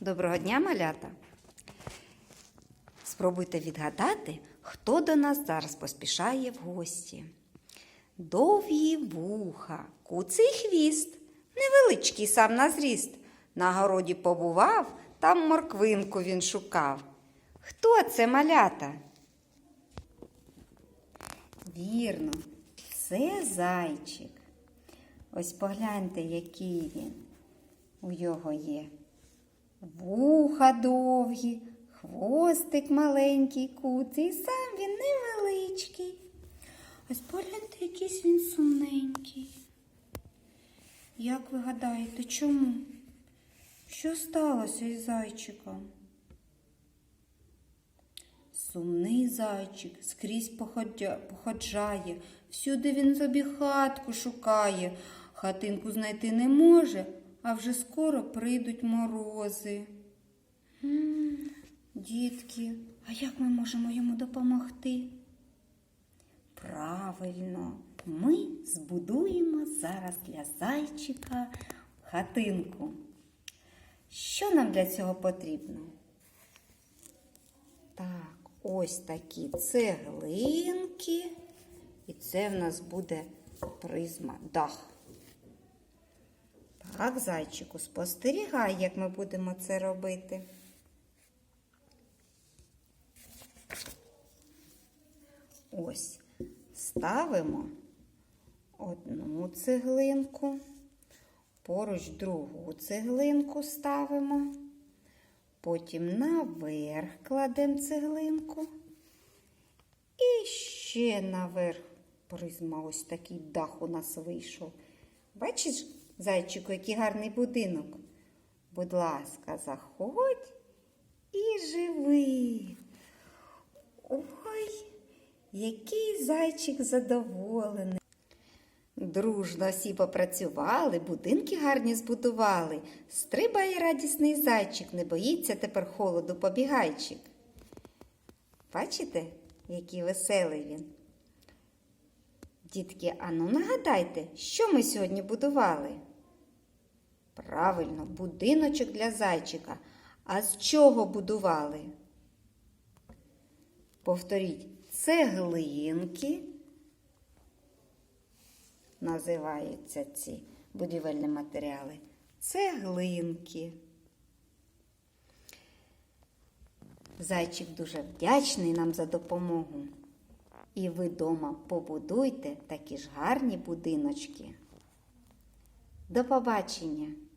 Доброго дня, малята! Спробуйте відгадати, хто до нас зараз поспішає в гості. Довгі вуха, куций хвіст, невеличкий сам на зріст. На городі побував, там морквинку він шукав. Хто це малята? Вірно, це зайчик. Ось погляньте, який він. У його є вуха довгі, хвостик маленький, куций, сам він невеличкий. Ось погляньте, якийсь він сумненький. Як ви гадаєте, чому? Що сталося із зайчиком? Сумний зайчик скрізь походя, походжає, всюди він собі хатку шукає, хатинку знайти не може, а вже скоро прийдуть морози. Дітки, а як ми можемо йому допомогти? Правильно, ми збудуємо зараз для зайчика хатинку. Що нам для цього потрібно? Так, ось такі цеглинки. І це в нас буде призма дах. Так, зайчику, спостерігай, як ми будемо це робити. Ось ставимо одну цеглинку, поруч другу цеглинку ставимо, потім наверх кладемо цеглинку і ще наверх призма ось такий дах у нас вийшов. Бачиш, зайчику, який гарний будинок? Будь ласка, заходь і живи. Ой, який зайчик задоволений. Дружно всі попрацювали, будинки гарні збудували. Стрибає радісний зайчик, не боїться тепер холоду побігайчик. Бачите, який веселий він? Дітки, ану нагадайте, що ми сьогодні будували? Правильно, будиночок для зайчика. А з чого будували? Повторіть, цеглинки. Називаються ці будівельні матеріали. Цеглинки. Зайчик дуже вдячний нам за допомогу. І ви дома побудуйте такі ж гарні будиночки. До побачення!